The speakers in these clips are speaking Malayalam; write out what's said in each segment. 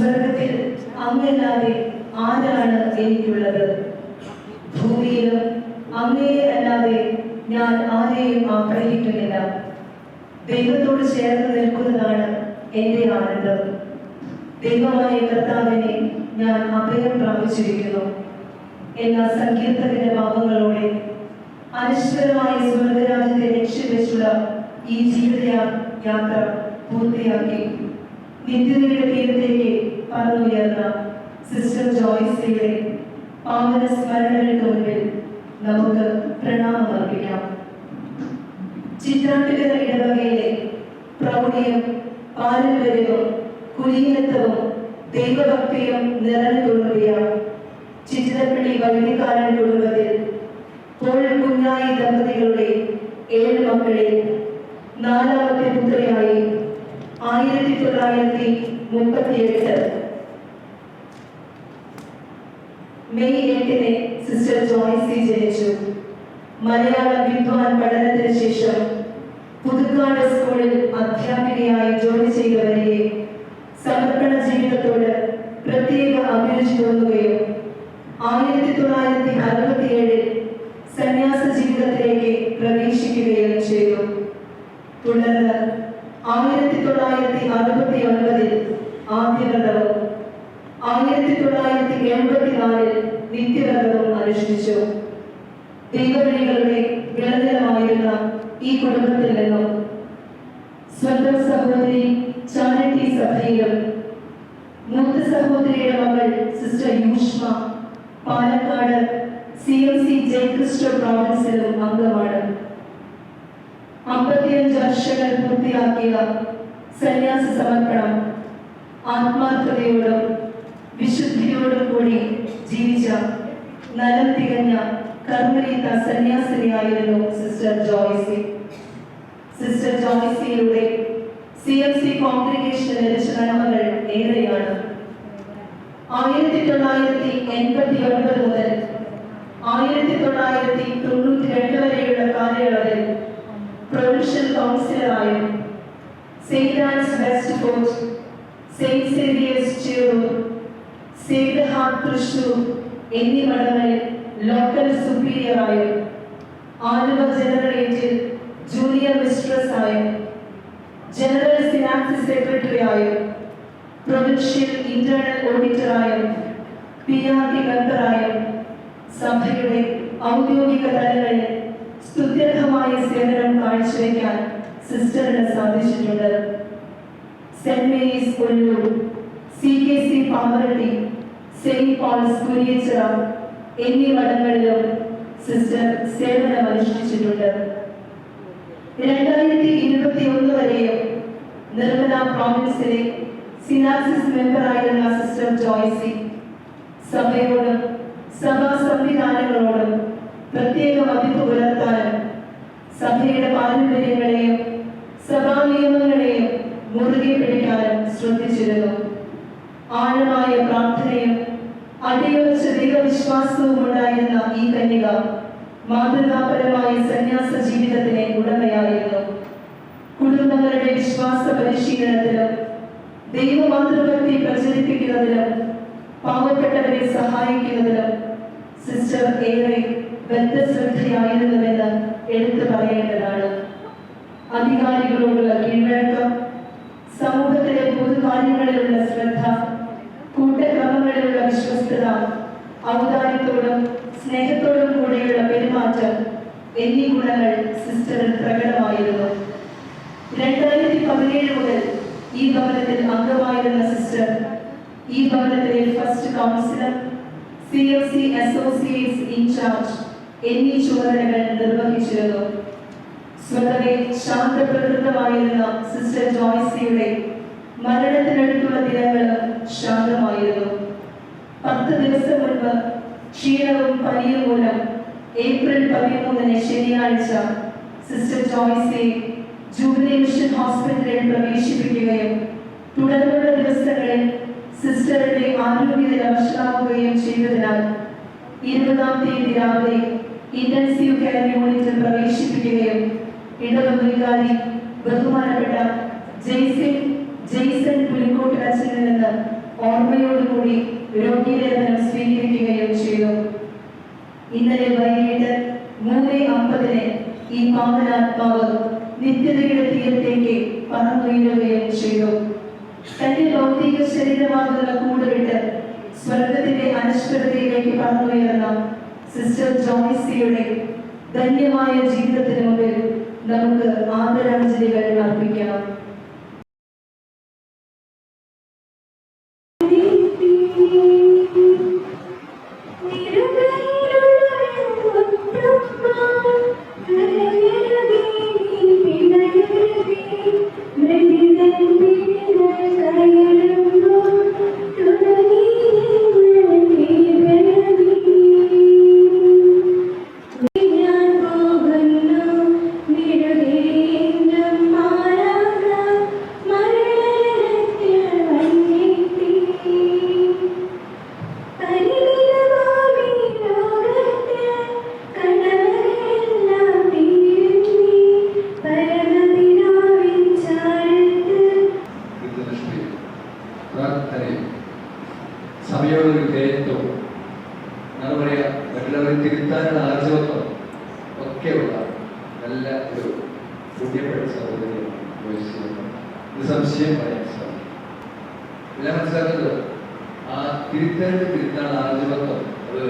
സ്വർഗത്തിൽ അങ്ങല്ലാതെ ആരാണ് എനിക്കുള്ളത്? ഭൂമിയിലും അങ്ങയെ അല്ലാതെ ഞാൻ ആരെയും ആഗ്രഹിക്കുന്നില്ല. ദൈവത്തോട് ചേർന്ന് നിൽക്കുന്നതാണ് എന്റെ ആനന്ദം. ദൈവമായ കർത്താവിനെ ഞാൻ അഭയം പ്രാപിച്ചിരിക്കുന്നു. എല്ലാ സങ്കീർത്തകന്റെ ഭാവങ്ങളോടെ അനശ്വരമായ സ്വർഗരാജ്യത്തെ ലക്ഷ്യം വെച്ചുള്ള ഈ ജീവിത യാത്ര പൂർത്തിയാക്കി. നിത്യതയുടെ തീരത്തേക്ക് പറന്നുയർന്ന സിസ്റ്റർ ജോയ്സിയുടെ പാവന സ്മരണകൾക്ക് മുന്നിൽ നമുക്ക് പ്രണാമം അർപ്പിക്കാം. ചിത്രാട്ടുകര ഇടവകയിലെ പ്രൗഢിയും പാരമ്പര്യവും കുലീനത്വവും ദൈവഭക്തിയും നിറഞ്ഞു തുളുമ്പിയ ചിത്രപ്പള്ളി വൈദ്യകാരൻ കുടുംബത്തിൽ പോൾ കുഞ്ഞായി ദമ്പതികളുടെ ഏഴ് മക്കളിൽ നാലാമത്തെ പുത്രിയായി ആയിരത്തി തൊള്ളായിരത്തി മുപ്പത്തിയെട്ട് മെയ് എട്ടിന് സിസ്റ്റർ ജോയ്സി ജനിച്ചു. മലയാള വിദ്വാൻ പഠനത്തിന് ശേഷം പുതുക്കാട് സ്കൂളിൽ അധ്യാപികയായി ജോലി ചെയ്തവരെ സമർപ്പണ ജീവിതത്തോട് പ്രത്യേക അഭിരുചി തോന്നുകയും ആയിരത്തി തൊള്ളായിരത്തി അറുപത്തിയേഴിൽ സന്യാസ ജീവിതത്തിലേക്ക് പ്രവേശിക്കുകയും ചെയ്തു. തുടർന്ന് ആയിരത്തി തൊള്ളായിരത്തി അറുപത്തി ഒൻപതിൽ ആദ്യവ്രതവും ആയിരത്തി തൊള്ളായിരത്തി എൺപത്തിനാലിൽ നിത്യവ്രതവും അനുഷ്ഠിച്ചു. ദൈവവിളികളുടെ വിളനിലമായിരുന്ന ഈ കുടുംബത്തിൽ നിന്നും സ്വന്തം സഹോദരി ചാരിറ്റി സഭയിലും മൂത്ത സഹോദരിയുടെ മകൾ sister Yushma Palakkad C M C Jayakristo പ്രോവിൻസിലും അംഗമാണ്. അമ്പത്തിയഞ്ച് വർഷങ്ങൾ പൂർത്തിയാക്കിയ സന്യാസ സമർപ്പണം ആത്മാർത്ഥതയോടും വിശുദ്ധിയോടും കൂടി ജീവിച്ച നലം തികഞ്ഞ കർമ്മരീത സന്യാസിനിയായിരുന്നു സിസ്റ്റർ ജോയ്സി. സിസ്റ്റർ ജോയ്സിയുടെ സി എം സി കോൺഗ്രിഗേഷൻ ലഭിച്ച നന്മകൾ ഏറെയാണ്. ആയിരത്തി തൊള്ളായിരത്തി എൺപത്തി ഒൻപത് മുതൽ ആയിരത്തി തൊള്ളായിരത്തി തൊണ്ണൂറ്റി രണ്ട് വരെയുള്ള കാലയളവിൽ provincial കൗൺസിലറായും saint Anne's west fort saint Thrissur എന്നീ മഠങ്ങളിൽ ലോക്കൽ സുപ്പീരിയറായും ആലുവ ജനറേറ്റിൽ ജൂനിയർ മിസ്ട്രസ് ആയും ജനറൽ ഫിനാൻസ് സെക്രട്ടറി ആയും പ്രൊവിൻഷ്യൽ ഇന്റേണൽ ഓഡിറ്ററായും പി ആർ ടി മെമ്പറായും സഭയുടെ ഔദ്യോഗിക തലങ്ങളിൽ സ്തുത്യർഹമായ സേവനം കാഴ്ചവെക്കാൻ സിസ്റ്ററിന് സാധിച്ചിട്ടുണ്ട്. Saint Mary's Kollur C K C Pamaratti saint Paul's Kuriachira എന്നീ മഠങ്ങളിലും സിസ്റ്റർ സേവനം അനുഷ്ഠിച്ചിട്ടുണ്ട്. രണ്ടായിരത്തി ഇരുപത്തി ഒന്ന് വരെയും നിർമ്മല പ്രോവിൻസിലെ സിനാസിസ് മെമ്പറായിരുന്ന സിസ്റ്റർ ജോയ്സി സഭയോടും സഭാ സംവിധാനങ്ങളോടും പ്രത്യേക മതിപ്പ് പുലർത്താനും സഭയുടെ പാരമ്പര്യങ്ങളെയും സഭാ നിയമങ്ങളെയും മുറുകെ പിടിക്കാനും ശ്രദ്ധിച്ചിരുന്നു. ആഴമായ പ്രാർത്ഥനയും അടിയുറച്ച ദൈവവിശ്വാസവും ഉണ്ടായിരുന്ന ഈ കന്യക മാതൃകാപരമായ സന്യാസ ജീവിതത്തിന് ഉടമയായിരുന്നു. കുടുംബങ്ങളുടെ വിശ്വാസ പരിശീലനത്തിലും ദൈവമാതൃഭക്തി പ്രചരിപ്പിക്കുന്നതിലും പാവപ്പെട്ടവരെ സഹായിക്കുന്നതിലും സിസ്റ്റർ ഏറെ ബദ്ധശ്രദ്ധയായിരുന്നുവെന്ന് എടുത്തു പറയേണ്ടതാണ്. അധികാരികളോടുള്ള കീഴ്വഴക്കം സമൂഹത്തിലെ പൊതുകാര്യങ്ങളിലുള്ള ശ്രദ്ധ കൂട്ടക്രമങ്ങളിലുള്ള വിശ്വസ്തത ഔദാര്യത്തോടും സ്നേഹത്തോടും കൂടെയുള്ള പെരുമാറ്റം എന്നീ ഗുണങ്ങൾ സിസ്റ്ററിൽ പ്രകടമായിരുന്നു. രണ്ടായിരത്തി പതിനേഴ് മുതൽ ഈ ഭവനത്തിൽ അംഗമായിരുന്ന സിസ്റ്റർ ഈ ഭവനത്തിലെ first councillor C F C associates in charge എന്നീ ചുമതലകൾ നിർവഹിച്ചിരുന്നു. സ്വതവേ ശാന്തപ്രകൃതമായിരുന്ന സിസ്റ്റർ ജോയ്സിയുടെ മരണത്തിനടുത്തുള്ള ദിനങ്ങളും ശാന്തമായിരുന്നു. പത്ത് ദിവസം മുൻപ് ക്ഷീണവും പനിയും മൂലം ഏപ്രിൽ പതിമൂന്നിന് ശനിയാഴ്ച സിസ്റ്റർ ജോയ്സെ ജൂബിലി മിഷൻ ഹോസ്പിറ്റലിൽ പ്രവേശിപ്പിക്കുകയും തുടർന്നുള്ള ദിവസങ്ങളിൽ സിസ്റ്ററുടെ ആരോഗ്യനില വഷളാവുകയും ചെയ്തതിനാൽ ഇരുപതാം തീയതി രാവിലെ ഇന്റൻസീവ് കെയർ യൂണിറ്റിൽ പ്രവേശിപ്പിക്കുകയും ഇടവകാരി ബഹുമാനപ്പെട്ട ജെയ്സൺ ജെയ്സൺ പുലിക്കോട്ട് അച്ഛനിൽ നിന്ന് ഓർമ്മയോടുകൂടി രോഗീലേപനം സ്വീകരിക്കുകയും ചെയ്തു. ഇന്നലെ വൈകിട്ട് മൂന്ന് അമ്പതിന് ഈ പാവനാത്മാവ് നിത്യതയുടെ തീരത്തേക്ക് പറന്നുയരുകയും ചെയ്തു. തന്റെ ഭൗതിക ശരീരമാകുന്ന കൂടുവിട്ട് സ്വർഗത്തിന്റെ അനശ്വരതയിലേക്ക് പറന്നുയർന്ന സിസ്റ്റർ ജോയിസിയുടെ ധന്യമായ ജീവിതത്തിന് മുമ്പിൽ നമുക്ക് ആദരാഞ്ജലികൾ അർപ്പിക്കാം. തിരുത്താനുള്ള ആർജവത്വം ഒക്കെയുള്ള നല്ല ഒരു കൂട്ടിയപ്പെട്ട സഹോദരിയാണ് നിസംശയം പറയാൻ സാധിക്കും. എല്ലാം മനസ്സിലാക്കുന്നത് ആ തിരുത്താനും തിരുത്താനുള്ള ആർജവത്വം അത്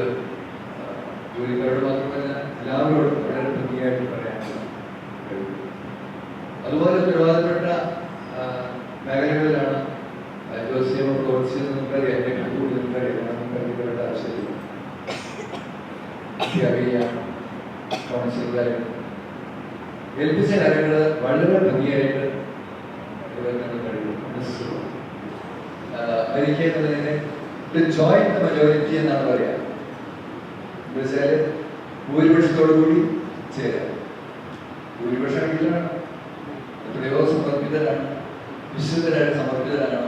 ജോലിക്കാരോട് മാത്രമല്ല എല്ലാവരോടും വളരെ ഭംഗിയായിട്ട് പറയാനുള്ള അതുപോലെ ഉത്തരവാദപ്പെട്ട മേഖലകളിലാണ് ജോസ്യമോ ജോസിയം പ്രവർത്തിച്ചത് നമുക്കറിയാം. എന്നെ കൂടുതൽ നമുക്കറിയാം. നമുക്കറിയാം ആവശ്യമില്ല. എനിക്ക് അറിയ ഏൽപ്പിച്ച കാര്യങ്ങൾ വളരെ ഭംഗിയായിട്ട് എനിക്ക് എന്നതിനെ ജോയിന്റ് മെജോറിറ്റി എന്നാണ് പറയാ. എന്നുവെച്ചാൽ ഭൂരിപക്ഷത്തോടു കൂടി ചേരാം. ഭൂരിപക്ഷം ഇല്ലാണ് എത്രയോ സമർപ്പിതരാണ്. വിശുദ്ധരായിട്ട് സമർപ്പിതരാണ്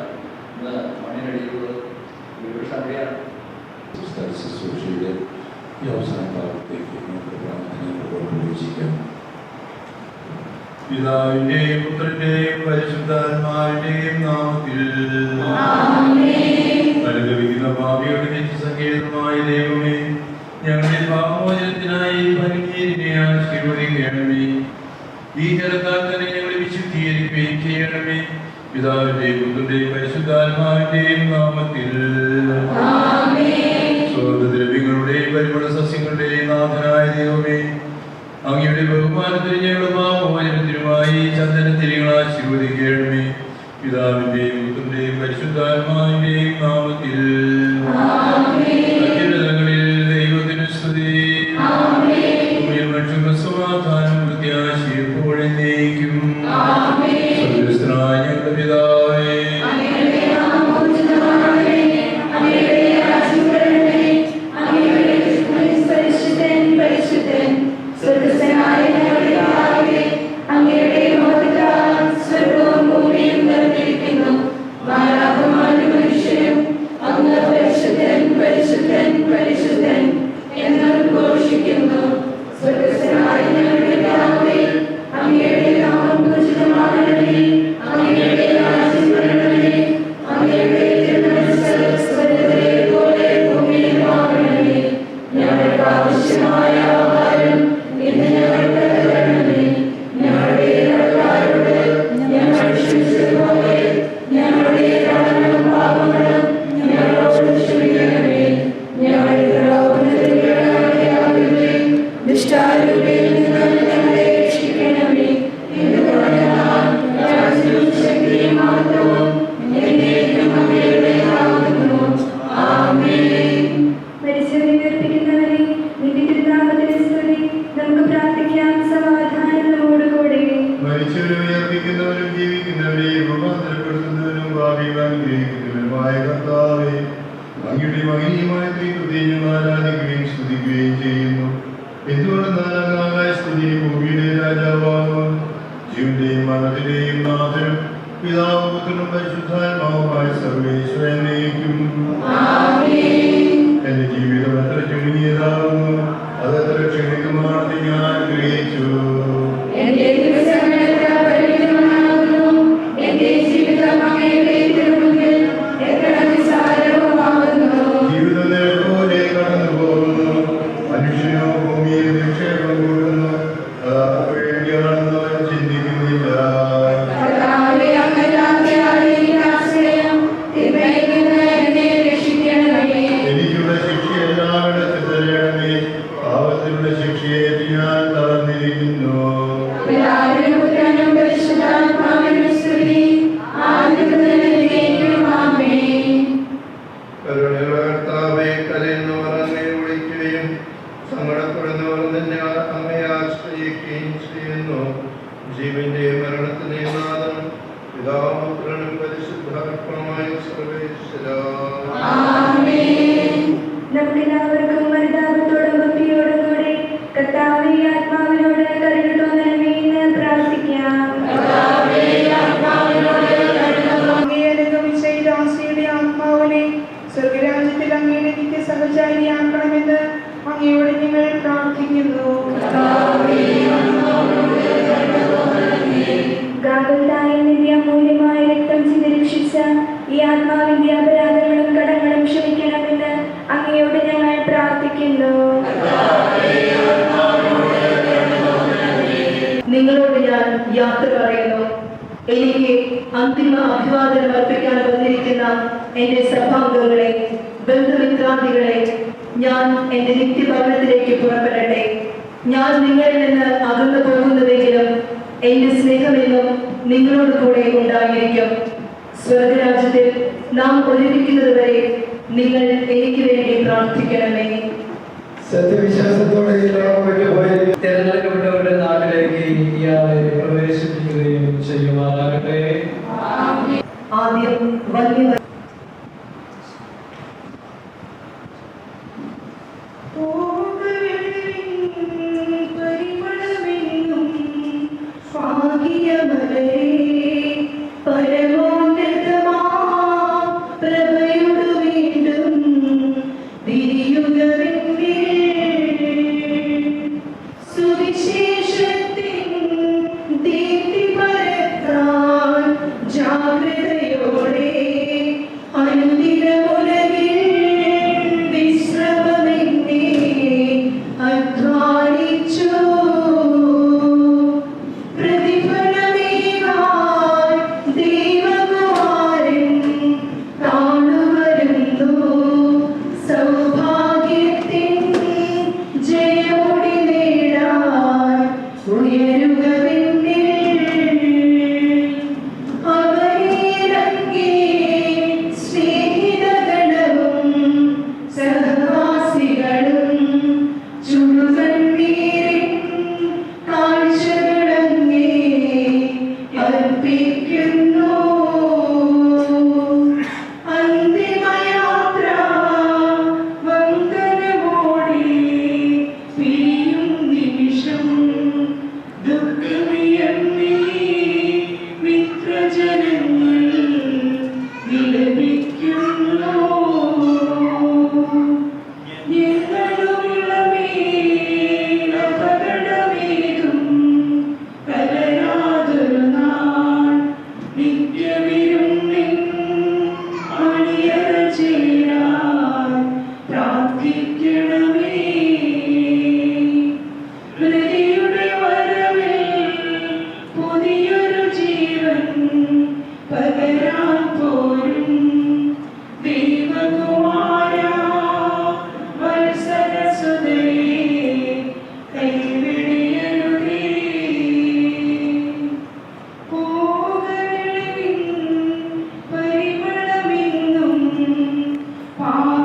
മണ്ണിനടിയിലുള്ളത്. ഭൂരിപക്ഷം അറിയാണ് ഈ അവസാന കാലത്തേക്ക് നമുക്ക് പ്രാർത്ഥനയിലൂടെ പ്രവേശിക്കാം പിതാവിന്റെയും പുത്രന്റെയും പരിശുദ്ധാത്മാവിന്റെയും നാമത്തിൽ അനുഭവിക്കുന്ന ഭാവിയുടെ നിത്യസങ്കേതമായ ദൈവമേ ഞങ്ങളുടെ പാപമോചനത്തിനായി പനിനീരിനെ ആശീർവദിക്കണമേ ഈ ജലത്താൽ തന്നെ ഞങ്ങളെ വിശുദ്ധീകരിക്കുകയും ചെയ്യണമേ. പിതാവിന്റെയും പുത്രന്റെയും പരിശുദ്ധാത്മാവിന്റെയും നാമത്തിൽ. ഞങ്ങളുടെ പാപമോചനത്തിനുമായി ചന്ദനത്തിരികൾ ആശീർവദിക്കണമേ പിതാവിന്റെയും പുത്രന്റെയും പരിശുദ്ധാത്മാവിന്റെയും നാമത്തിൽ. അങ്ങയുടെ മഹനീയമായ ശ്രീ ഞങ്ങൾ ഞങ്ങൾ പ്രാർത്ഥിക്കുന്നു. ഗാഗുൽത്തായിൽ നിന്റെ അമൂല്യമായ രക്തം ചിതരക്ഷിച്ച ഈ ആത്മാവിന്റെ അപരാധങ്ങളും കടങ്ങളും ക്ഷമിക്കണമെന്ന് അങ്ങയോട് ഞങ്ങൾ പ്രാർത്ഥിക്കുന്നു. നിങ്ങളോട് ഞാൻ യാത്ര പറയുന്നു. എനിക്ക് അന്തിമ അഭിവാദനം അർപ്പിക്കാൻ വന്നിരിക്കുന്ന എന്റെ സഭാംഗങ്ങളെ ബന്ധുമിത്രാന്തികളെ ഞാൻ എന്റെ പുറപ്പെടട്ടെ. ഞാൻ നിങ്ങളിൽ നിന്ന് അകന്നു പോകുന്നതെങ്കിലും എന്റെ സ്നേഹമെന്നും നിങ്ങളോട് കൂടെ ഉണ്ടായിരിക്കും. സ്വർഗരാജ്യത്തിൽ നാം ഒരുമിക്കുന്നത് വരെ നിങ്ങൾ എനിക്ക് വേണ്ടി പ്രാർത്ഥിക്കണമേ. സത്യവിശ്വാസത്തോടെ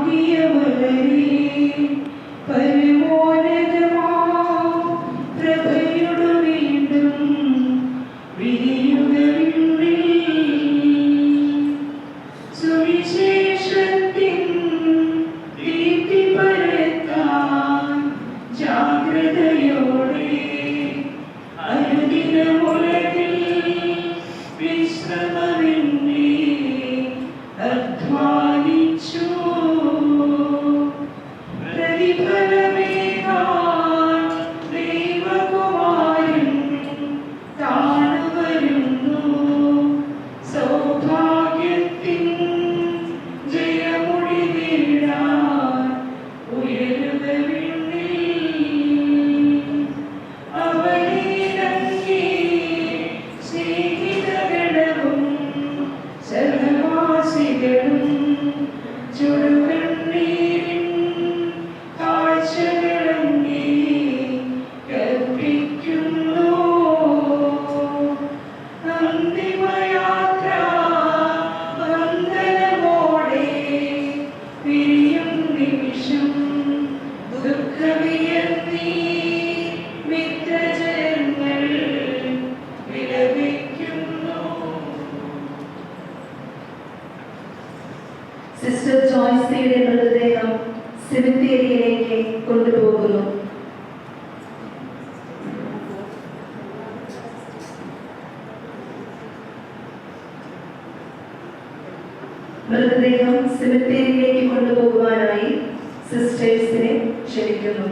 பிரியமலரே பரிமோ മൃതദേഹം സെമിത്തേരിയിലേക്ക് കൊണ്ടുപോകുവാനായി സിസ്റ്റേഴ്സിനെ ക്ഷണിക്കുന്നു.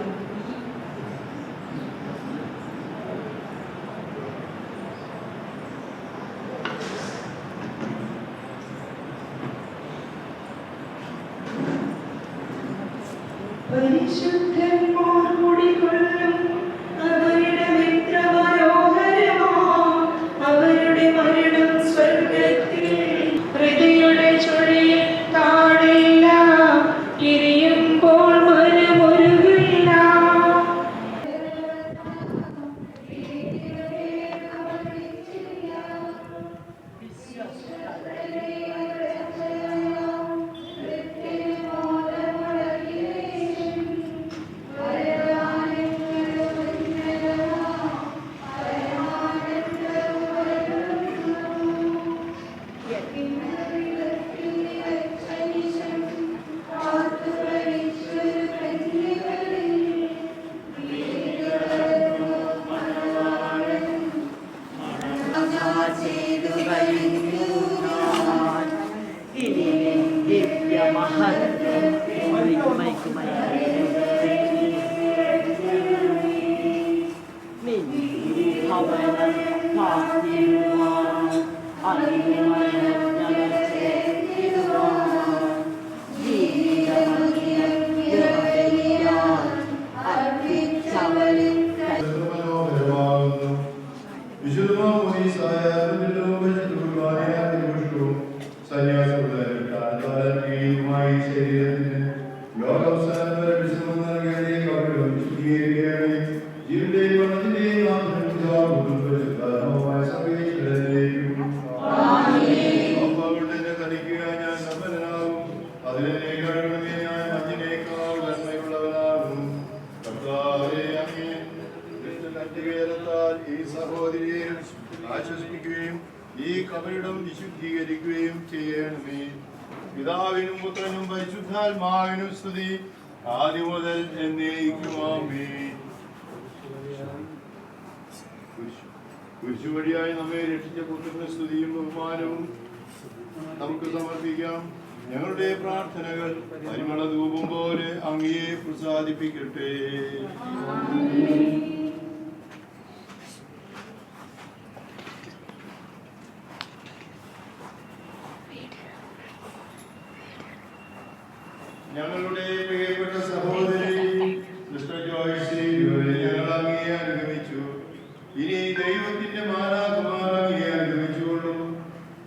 Alleluia. Alleluia. കബരിടം വിശുദ്ധീകരിക്കുകയും ചെയ്യണമേ. പിതാവിനും പുത്രനും പരിശുദ്ധാത്മാവിനും സ്തുതി ആദ്യം മുതൽ എന്നേക്കുമാമേ. കുരിശു വഴിയായി നമ്മെ രക്ഷിച്ച പുത്രന്റെ സ്തുതിയും ബഹുമാനവും നമുക്ക് സമർപ്പിക്കാം. ഞങ്ങളുടെ പ്രാർത്ഥനകൾ പരിമള ധൂപം പോലെ അങ്ങയെ പ്രസാദിപ്പിക്കട്ടെ. ഞങ്ങളുടെ പ്രിയപ്പെട്ട സഹോദരി സിസ്റ്റർ ജോയ്സി ഞങ്ങൾ അനുഗമിച്ചു. ഇനി ദൈവത്തിന്റെ മാലാകുമാർ അങ്ങയെ അനുഗമിച്ചുകൊള്ളും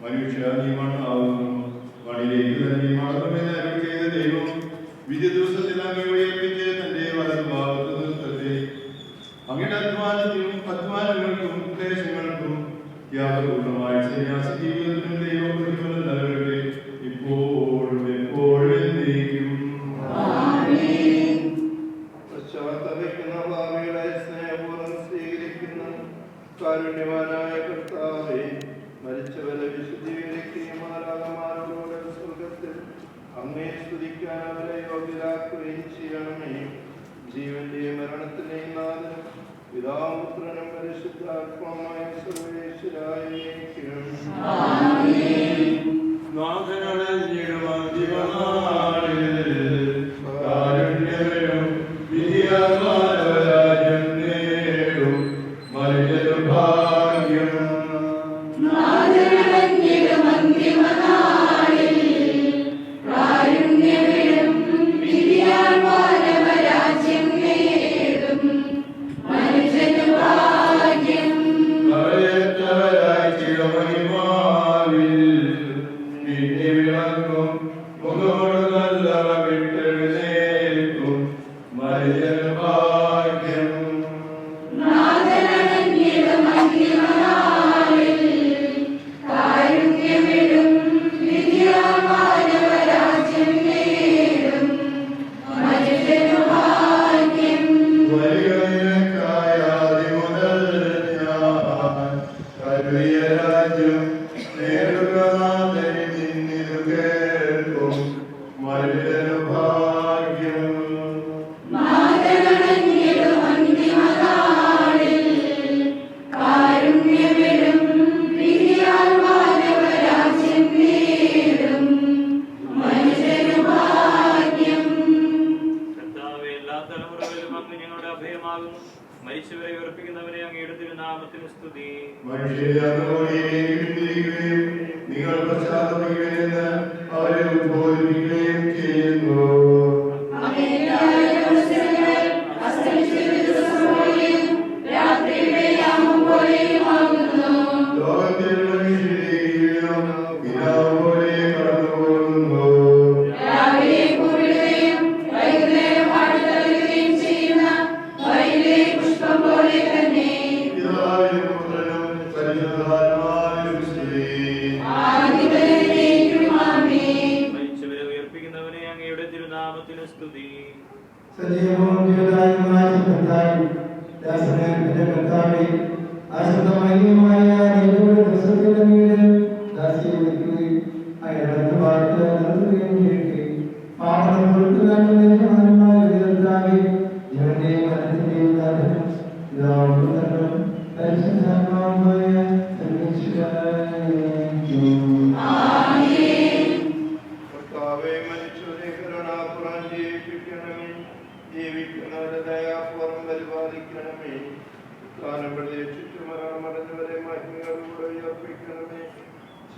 മനുഷ്യ നീ മണ്ണാവുന്നു മണിലേക്ക് ദൈവം വിധി ദിവസത്തിൽ അങ്ങ് ഉയർപ്പിച്ച് തന്റെ വലതുഭാഗത്ത് നിർത്തട്ടെ. അങ്ങയുടെ അധ്വാനത്തിനും അധ്വാനങ്ങൾക്കും ഉദ്ദേശങ്ങൾക്കും യാതൊരുമായ സന്യാസ ജീവിതത്തിനും ദൈവം പ്രതിഫലം നൽകട്ടെ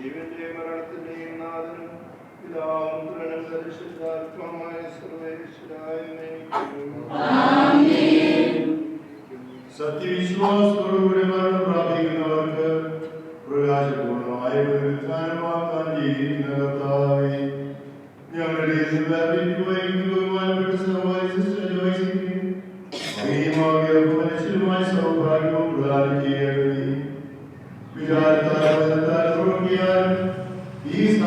ജീവന്റെ മരണത്തിന്റെയും നാഥനും പിതാവും തുണനും പരിശുദ്ധാത്മാവായ സത്യവിശ്വാസത്തോടുകൂടി മരണം പ്രാപിക്കുന്നവർക്ക് പ്രകാശപൂർണമായ പുനരുത്ഥാനമാക്കാൻ ചെയ്യുന്ന കർത്താവെ ഞങ്ങളുടെ ബഹുമാനപ്പെട്ട സഹോദരി സിസ്റ്റർ ജോയിസിനെയും മനുഷ്യരുമായ സൗഭാഗ്യവും പ്രദാനം ചെയ്യേണ്ടത് വിചാരത്താൽ Мария, и с